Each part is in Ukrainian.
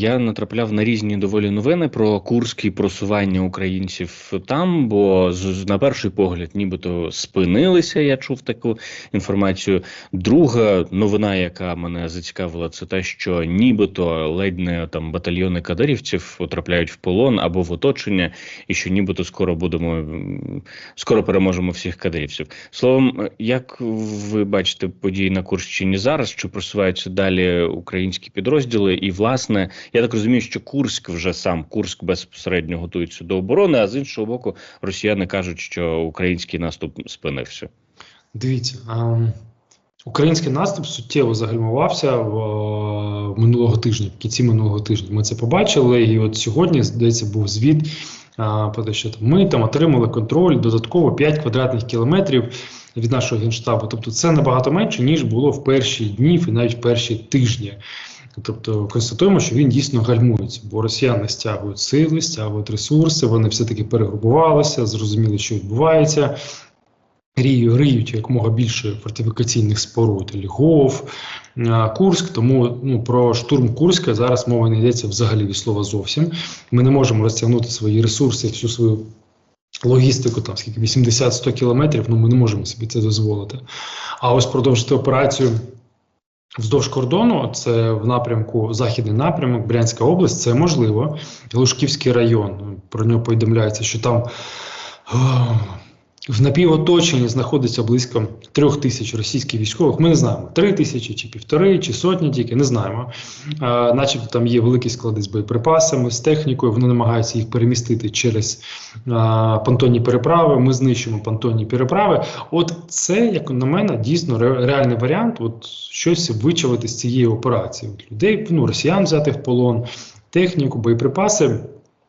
Я натрапляв на різні доволі новини про Курські просування українців там, бо на перший погляд, нібито спинилися. Я чув таку інформацію. Друга новина, яка мене зацікавила, це те, що нібито ледь не там батальйони кадирівців потрапляють в полон або в оточення, і що нібито скоро будемо скоро переможемо всіх кадирівців. Словом, як ви бачите події на Курщині зараз, чи просуваються далі українські підрозділи, і власне. Я так розумію, що Курськ вже сам Курськ безпосередньо готується до оборони. А з іншого боку, росіяни кажуть, що український наступ спинився. Дивіться, а, український наступ суттєво загальмувався в, в минулого тижня. В кінці минулого тижня ми це побачили. І от сьогодні здається був звіт. Про те, що там ми там отримали контроль додатково 5 квадратних кілометрів від нашого генштабу. Тобто, це набагато менше ніж було в перші дні і навіть в перші тижні. Тобто констатуємо, що він дійсно гальмується, бо росіяни стягують сили, стягують ресурси, вони все-таки перегрупувалися, зрозуміли, що відбувається. Рію, риють якомога більше фортифікаційних споруд, Львов, Курськ. Тому ну, про штурм Курська зараз мова не йдеться взагалі від слова зовсім. Ми не можемо розтягнути свої ресурси, всю свою логістику, там скільки 80-100 кілометрів. Ну ми не можемо собі це дозволити. А ось продовжити операцію. Вздовж кордону, це в напрямку Західний напрямок, Брянська область, це можливо. Лужківський район. Про нього повідомляється, що там в напівоточенні знаходиться близько трьох тисяч російських військових. Ми не знаємо, три тисячі, чи півтори, чи сотні тільки не знаємо. А, Начебто там є великі склади з боєприпасами, з технікою. Вони намагаються їх перемістити через а, понтонні переправи. Ми знищимо понтонні переправи. От це, як на мене, дійсно реальний варіант. От щось вичавити з цієї операції. От людей ну росіян взяти в полон, техніку, боєприпаси.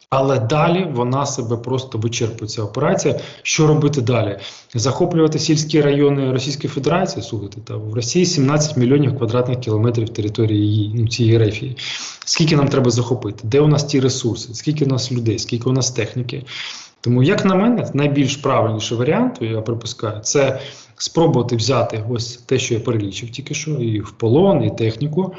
Але далі вона себе просто вичерпує ця операція. Що робити далі? Захоплювати сільські райони Російської Федерації. Слухайте, та в Росії 17 мільйонів квадратних кілометрів території ну, цієї рефії. Скільки нам треба захопити? Де у нас ті ресурси? Скільки у нас людей, скільки у нас техніки? Тому, як на мене, найбільш правильніший варіант, я припускаю, це спробувати взяти ось те, що я перелічив тільки що, і в полон, і техніку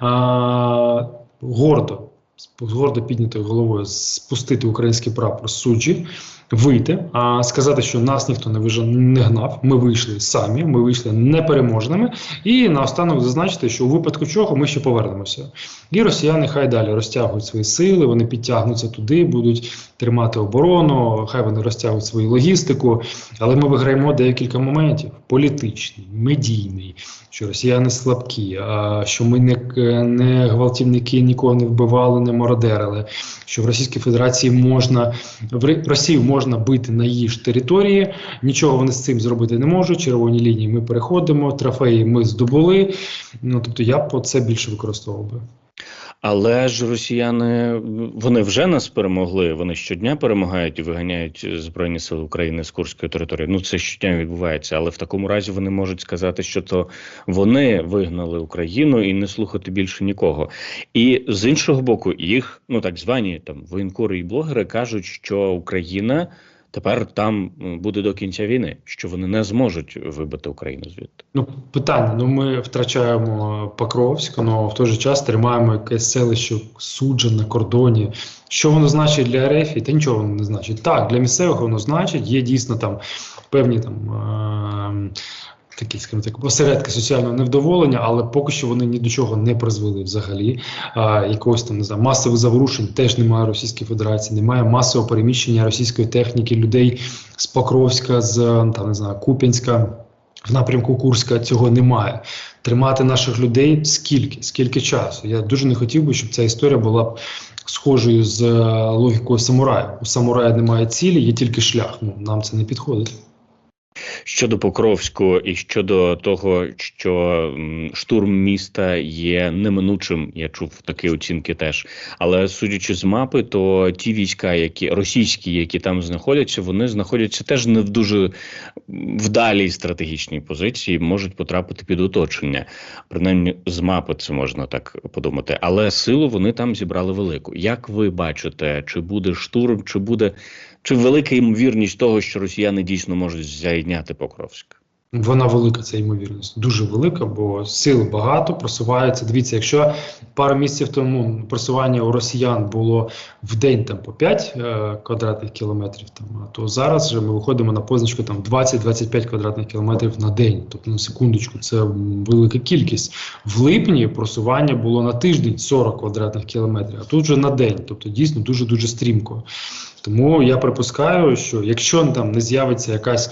а, гордо з гордо піднятою головою спустити український прапор суджі, вийти, а сказати, що нас ніхто не вижа не гнав. Ми вийшли самі, ми вийшли непереможними. І наостанок зазначити, що у випадку чого ми ще повернемося. І росіяни хай далі розтягують свої сили, вони підтягнуться туди, будуть тримати оборону, хай вони розтягують свою логістику. Але ми виграємо декілька моментів: політичний, медійний, що росіяни слабкі, що ми не, не гвалтівники нікого не вбивали, не мародерили. Що в Російській Федерації можна в Росію можна бити на її ж території, нічого вони з цим зробити не можуть. Червоні лінії ми переходимо, трофеї ми здобули. Ну тобто я б це більше використовував би. Але ж росіяни вони вже нас перемогли. Вони щодня перемагають і виганяють збройні сили України з Курської території. Ну це щодня відбувається, але в такому разі вони можуть сказати, що то вони вигнали Україну і не слухати більше нікого. І з іншого боку, їх ну так звані там воєнкори і блогери кажуть, що Україна тепер там буде до кінця війни, що вони не зможуть вибити Україну звідти. Ну питання: ну ми втрачаємо Покровськ, але в той же час тримаємо якесь селище суджа на кордоні. Що воно значить для РФ? Та нічого воно не значить. Так, для місцевих воно значить. Є дійсно там певні там. Такі, скажімо так, осередки соціального невдоволення, але поки що вони ні до чого не призвели взагалі. А, Якогось там не знаю, масових заворушень теж немає Російської Федерації, немає масового переміщення російської техніки, людей з Покровська, з там не знаю, Куп'янська. В напрямку Курська цього немає. Тримати наших людей скільки, скільки часу. Я дуже не хотів би, щоб ця історія була б схожою з е, логікою самурая. У самурая немає цілі, є тільки шлях. Ну нам це не підходить. Щодо Покровську і щодо того, що штурм міста є неминучим, я чув такі оцінки теж. Але судячи з мапи, то ті війська, які російські, які там знаходяться, вони знаходяться теж не в дуже вдалій стратегічній позиції, можуть потрапити під оточення. Принаймні, з мапи це можна так подумати. Але силу вони там зібрали велику. Як ви бачите, чи буде штурм, чи буде чи велика ймовірність того, що росіяни дійсно можуть зайняти Покровськ? Вона велика, ця ймовірність, дуже велика, бо сил багато просуваються. Дивіться, якщо пару місяців тому просування у росіян було в день там по 5 е, квадратних кілометрів, там, то зараз вже ми виходимо на позначку там 20-25 квадратних кілометрів на день. Тобто на секундочку, це велика кількість. В липні просування було на тиждень 40 квадратних кілометрів, а тут вже на день. Тобто дійсно дуже дуже стрімко. Тому я припускаю, що якщо там не з'явиться якась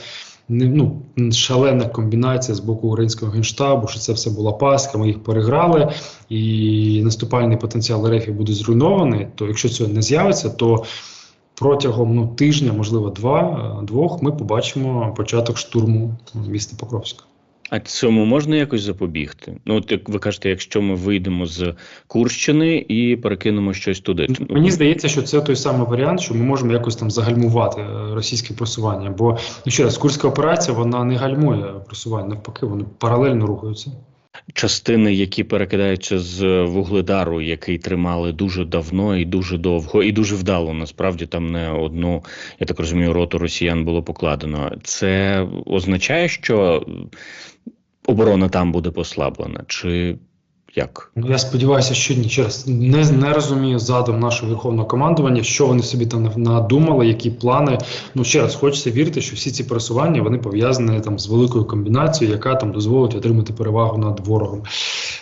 ну шалена комбінація з боку українського генштабу, що це все була паска, ми їх переграли, і наступальний потенціал РФ буде зруйнований. То якщо цього не з'явиться, то протягом ну, тижня, можливо, два двох, ми побачимо початок штурму міста Покровська. А цьому можна якось запобігти? Ну, от як ви кажете, якщо ми вийдемо з Курщини і перекинемо щось туди. Ну, мені здається, що це той самий варіант, що ми можемо якось там загальмувати е, російське просування. Бо ще раз, курська операція вона не гальмує просування, навпаки, вони паралельно рухаються. Частини, які перекидаються з вугледару, який тримали дуже давно і дуже довго, і дуже вдало. Насправді там не одну, я так розумію, роту росіян було покладено. Це означає, що оборона там буде послаблена, чи як? Ну, я сподіваюся, що ні. Через не, не розумію задум нашого верховного командування, що вони собі там надумали, які плани. Ну ще раз хочеться вірити, що всі ці пересування вони пов'язані там з великою комбінацією, яка там дозволить отримати перевагу над ворогом.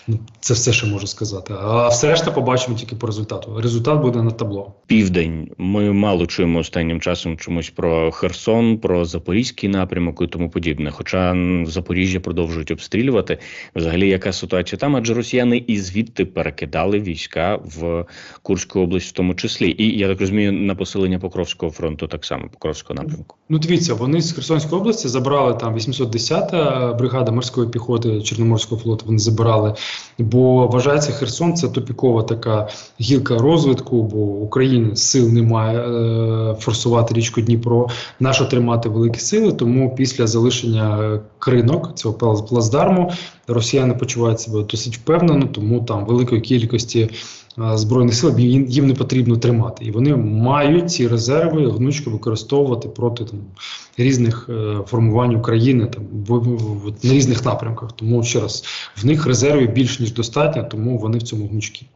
Ну, Це все, що можу сказати. А все решта побачимо тільки по результату. Результат буде на табло. Південь. Ми мало чуємо останнім часом чомусь про Херсон, про Запорізький напрямок і тому подібне. Хоча Запоріжжя продовжують обстрілювати. Взагалі, яка ситуація там? Адже росіяни і звідти перекидали війська в Курську область, в тому числі, і я так розумію, на посилення Покровського фронту, так само Покровського напрямку. Ну, дивіться, вони з Херсонської області забрали там 810-та бригада морської піхоти Чорноморського флоту. Вони забирали, бо вважається Херсон це топікова така гілка розвитку, бо України сил немає е, форсувати річку Дніпро, нащо тримати великі сили. Тому після залишення кринок цього плацдарму росіяни почувають себе досить впевнено, тому там великої кількості збройних сил їм, не потрібно тримати, і вони мають ці резерви гнучко використовувати проти там різних е, формувань України там на різних напрямках. Тому ще раз в них резервів більш ніж достатньо, тому вони в цьому гнучкі.